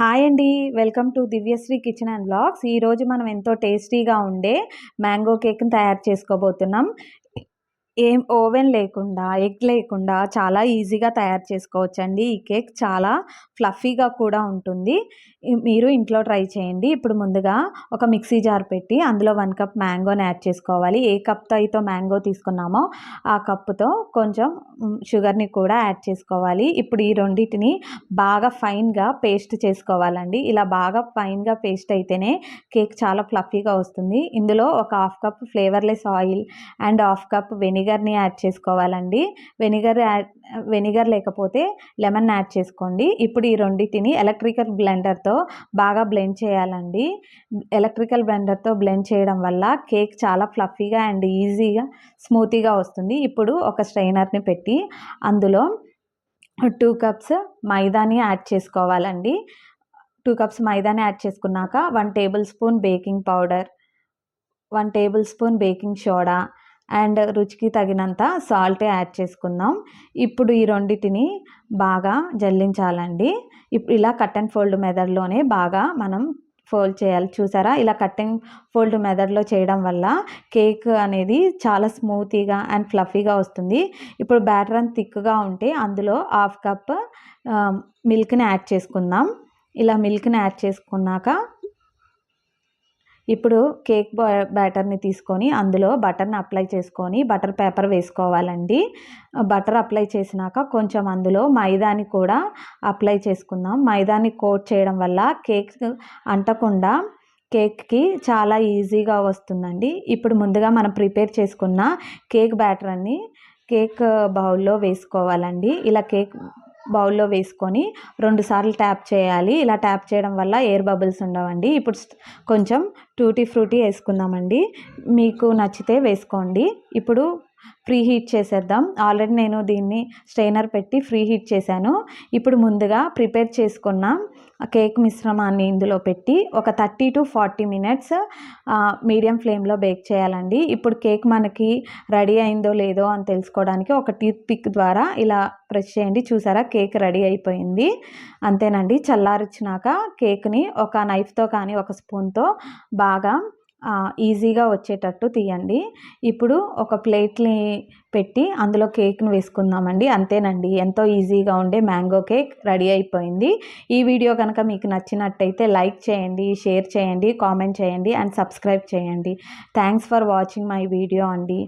Hi అండి. Welcome to Divyasri kitchen and blogs. ఈరోజు మనం ఎంతో టేస్టీగా ఉండే మ్యాంగో కేక్ని తయారు చేసుకోబోతున్నాం. ఏం ఓవెన్ లేకుండా ఎగ్ లేకుండా చాలా ఈజీగా తయారు చేసుకోవచ్చండి. ఈ కేక్ చాలా ఫ్లఫీగా కూడా ఉంటుంది. మీరు ఇంట్లో ట్రై చేయండి. ఇప్పుడు ముందుగా ఒక మిక్సీ జార్ పెట్టి అందులో వన్ కప్ మ్యాంగోని యాడ్ చేసుకోవాలి. ఏ కప్తో అయితే మ్యాంగో తీసుకున్నామో ఆ కప్పుతో కొంచెం షుగర్ని కూడా యాడ్ చేసుకోవాలి. ఇప్పుడు ఈ రెండింటిని బాగా ఫైన్గా పేస్ట్ చేసుకోవాలండి. ఇలా బాగా ఫైన్గా పేస్ట్ అయితేనే కేక్ చాలా ఫ్లఫీగా వస్తుంది. ఇందులో ఒక half cup flavourless oil and half cup వెనిగర్ని add చేసుకోవాలండి. వెనిగర్ యాడ్ వెనిగర్ లేకపోతే లెమన్ యాడ్ చేసుకోండి. ఇప్పుడు ఈ రెండింటిని ఎలక్ట్రికల్ బ్లెండర్తో బాగా బ్లెండ్ చేయాలండి. ఎలక్ట్రికల్ బ్లెండర్తో బ్లెండ్ చేయడం వల్ల కేక్ చాలా ఫ్లఫీగా అండ్ ఈజీగా స్మూతీగా వస్తుంది. ఇప్పుడు ఒక స్ట్రైనర్ని పెట్టి అందులో టూ కప్స్ మైదాని యాడ్ చేసుకోవాలండి. టూ కప్స్ మైదాని యాడ్ చేసుకున్నాక one tablespoon baking powder one tablespoon baking soda and రుచికి తగినంత సాల్ట్ యాడ్ చేసుకుందాం. ఇప్పుడు ఈ రెండింటిని బాగా జల్లించాలండి. ఇప్పుడు ఇలా కట్ అండ్ ఫోల్డ్ మెథడ్లోనే బాగా మనం ఫోల్డ్ చేయాలి. చూసారా? ఇలా కట్టింగ్ ఫోల్డ్ మెథడ్లో చేయడం వల్ల కేక్ అనేది చాలా స్మూతీగా అండ్ ఫ్లఫీగా వస్తుంది. ఇప్పుడు బ్యాటర్ అంత థిక్గా ఉంటే అందులో హాఫ్ కప్ మిల్క్ని యాడ్ చేసుకుందాం. ఇలా మిల్క్ని యాడ్ చేసుకున్నాక ఇప్పుడు కేక్ బ్యాటర్ని తీసుకొని అందులో బటర్ని అప్లై చేసుకొని బటర్ పేపర్ వేసుకోవాలండి. బటర్ అప్లై చేసినాక కొంచెం అందులో మైదాని కూడా అప్లై చేసుకుందాం. మైదాని కోట్ చేయడం వల్ల కేక్ అంటకుండా కేక్కి చాలా ఈజీగా వస్తుందండి. ఇప్పుడు ముందుగా మనం ప్రిపేర్ చేసుకున్న కేక్ బ్యాటర్ని కేక్ బౌల్లో వేసుకోవాలండి. ఇలా కేక్ బౌల్లో వేసుకొని రెండుసార్లు ట్యాప్ చేయాలి. ఇలా ట్యాప్ చేయడం వల్ల ఎయిర్ బబుల్స్ ఉండవండి. ఇప్పుడు కొంచెం టూటీ ఫ్రూటీ వేసుకుందామండి. మీకు నచ్చితే వేసుకోండి. ఇప్పుడు ఫ్రీ హీట్ చేసేద్దాం. ఆల్రెడీ నేను దీన్ని స్ట్రైనర్ పెట్టి ఫ్రీ హీట్ చేశాను. ఇప్పుడు ముందుగా ప్రిపేర్ చేసుకున్న కేక్ మిశ్రమాన్ని ఇందులో పెట్టి ఒక thirty to forty minutes medium ఫ్లేమ్లో బేక్ చేయాలండి. ఇప్పుడు కేక్ మనకి రెడీ అయిందో లేదో అని తెలుసుకోవడానికి ఒక టీత్ పిక్ ద్వారా ఇలా ప్రెస్ చేయండి. చూసారా? కేక్ రెడీ అయిపోయింది. అంతేనండి. చల్లారిచ్చినాక కేక్ని ఒక నైఫ్తో కానీ ఒక స్పూన్తో బాగా ఈజీగా వచ్చేటట్టు తీయండి. ఇప్పుడు ఒక ప్లేట్ని పెట్టి అందులో కేక్ని వేసుకుందామండి. అంతేనండి ఎంతో ఈజీగా ఉండే మ్యాంగో కేక్ రెడీ అయిపోయింది. ఈ వీడియో కనుక మీకు నచ్చినట్టయితే లైక్ చేయండి షేర్ చేయండి కామెంట్ చేయండి అండ్ సబ్స్క్రైబ్ చేయండి. Thanks for watching my video అండి.